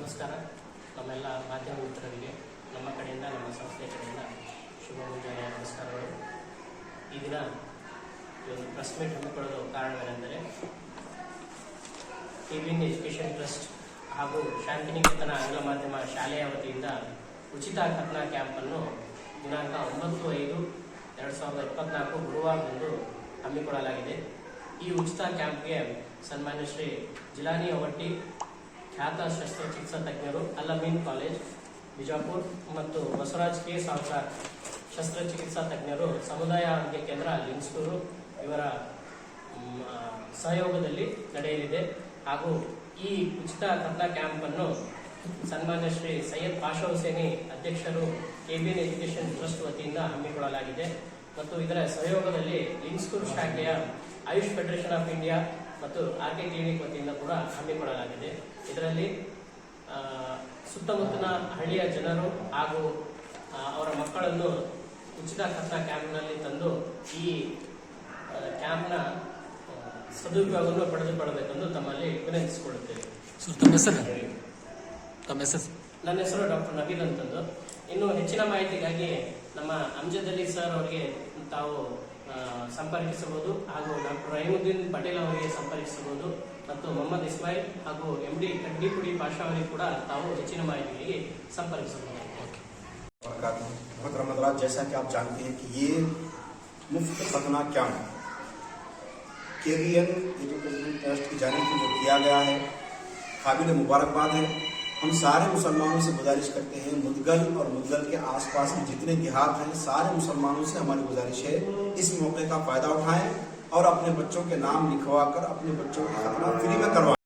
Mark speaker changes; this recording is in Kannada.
Speaker 1: ನಮಸ್ಕಾರ. ನಮ್ಮೆಲ್ಲ ಮಾಧ್ಯಮ ಮಿತ್ರರಿಗೆ ನಮ್ಮ ಕಡೆಯಿಂದ, ನಮ್ಮ ಸಂಸ್ಥೆಯ ಕಡೆಯಿಂದ ಶುಭ ಮುಂಜಾನೆಯ ನಮಸ್ಕಾರಗಳು. ಈ ದಿನ ಈ ಒಂದು ಪ್ರೆಸ್ ಮೀಟ್ ಹಮ್ಮಿಕೊಳ್ಳಲು ಕಾರಣವೇನೆಂದರೆ ಕೇಬಿನ್ ಎಜುಕೇಷನ್ ಟ್ರಸ್ಟ್ ಹಾಗೂ ಶಾಂತಿನಿಕೇತನ ಆಂಗ್ಲ ಮಾಧ್ಯಮ ಶಾಲೆಯ ವತಿಯಿಂದ ಉಚಿತ ಕಥನಾ ಕ್ಯಾಂಪನ್ನು ದಿನಾಂಕ ಒಂಬತ್ತು ಐದು ಎರಡು ಸಾವಿರದ ಇಪ್ಪತ್ನಾಲ್ಕು ಗುರುವಾರದಂದು ಹಮ್ಮಿಕೊಳ್ಳಲಾಗಿದೆ. ಈ ಉಚಿತ ಕ್ಯಾಂಪ್ಗೆ ಸನ್ಮಾನ್ಯ ಶ್ರೀ ಜಿಲಾನಿ ಅವಟ್ಟಿ ಖ್ಯಾತ ಶಸ್ತ್ರಚಿಕಿತ್ಸಾ ತಜ್ಞರು ಅಲ್ಲಮೀನ್ ಕಾಲೇಜ್, ಬಿಜಾಪುರ್ ಮತ್ತು ಬಸವರಾಜ್ ಕೆ. ಸಾವ್ಕಾರ್ ಶಸ್ತ್ರಚಿಕಿತ್ಸಾ ತಜ್ಞರು ಸಮುದಾಯ ಆರೋಗ್ಯ ಕೇಂದ್ರ ಲಿಂಗ್ಸೂರು. ಇವರ ಸಹಯೋಗದಲ್ಲಿ ನಡೆಯಲಿದೆ. ಹಾಗೂ ಈ ಉಚಿತ ಕಥಾ ಕ್ಯಾಂಪ್ ಅನ್ನು ಸನ್ಮಾನ್ಯ ಶ್ರೀ ಸೈಯದ್ ಪಾಷಾ ಹುಸೇನಿ ಅಧ್ಯಕ್ಷರು ಕೆಬಿಎನ್ ಎಜುಕೇಷನ್ ಟ್ರಸ್ಟ್ ವತಿಯಿಂದ ಹಮ್ಮಿಕೊಳ್ಳಲಾಗಿದೆ. ಮತ್ತು ಇದರ ಸಹಯೋಗದಲ್ಲಿ ಲಿಂಗ್ಸ್ಕೂರ್ ಶಾಖೆಯ ಆಯುಷ್ ಫೆಡರೇಷನ್ ಆಫ್ ಇಂಡಿಯಾ ಮತ್ತು ಆರ್ ಕೆ ಕ್ಲಿನಿಕ್ ವತಿಯಿಂದ ಕೂಡ ಹಮ್ಮಿಕೊಳ್ಳಲಾಗಿದೆ ಇದರಲ್ಲಿ ಸುತ್ತಮುತ್ತಲ ಸುತ್ತಮುತ್ತಲಿನ ಹಳ್ಳಿಯ ಜನರು ಹಾಗೂ ಅವರ ಮಕ್ಕಳನ್ನು ಉಚಿತ ಕಸ ಕ್ಯಾಂಪ್ನಲ್ಲಿ ತಂದು ಈ ಕ್ಯಾಂಪ್ನ ಸದುಪಯೋಗವನ್ನು ಪಡೆದುಕೊಳ್ಳಬೇಕೆಂದು ತಮ್ಮಲ್ಲಿ ವಿನಂತಿಸಿಕೊಳ್ಳುತ್ತೇವೆ.
Speaker 2: ತಮ್ಮ ಹೆಸರು? ತಮ್ಮ ಹೆಸರು?
Speaker 1: ನನ್ನ ಹೆಸರು ಡಾಕ್ಟರ್ ನವೀನ್ ಅಂತಂದು ಇನ್ನು ಹೆಚ್ಚಿನ ಮಾಹಿತಿಗಾಗಿ ನಮ್ಮ ಅಮ್ಜದ್ ಅಲಿ ಸರ್ ಅವರಿಗೆ ತಾವು ಸಂಪರ್ಕಿಸಬಹುದು ಹಾಗೂ ಡಾಕ್ಟರ್ ರಹೀಮುದ್ದೀನ್ ಪಟೇಲ್ ಅವರಿಗೆ ಸಂಪರ್ಕಿಸಬಹುದು ಮತ್ತು ಮೊಹಮ್ಮದ್ ಇಸ್ಮಾಯಿಲ್ ಹಾಗೂ ಎಂ ಡಿ ಕಡ್ಡಿಪುಡಿ ಪಾಷಾ ಅವರಿಗೆ ಕೂಡ ತಾವು ಹೆಚ್ಚಿನ ಮಾಹಿತಿಗಾಗಿ ಸಂಪರ್ಕಿಸಬಹುದು
Speaker 3: वरकत मोहतरम हजरात जैसा कि आप जानते हैं कि ये मुफ्त खतना कैंप केवीएन एजुकेशन ट्रस्ट की जानिब से जो किया गया है काबिल मुबारकबाद है हम सारे मुसलमानों से गुजारिश करते हैं, मुदगल और मुदगल के आसपास के जितने देहात हैं, सारे मुसलमानों से हमारी गुजारिश है, इस मौके का फ़ायदा उठाएँ और अपने बच्चों के नाम लिखवा कर अपने बच्चों का खतना फ्री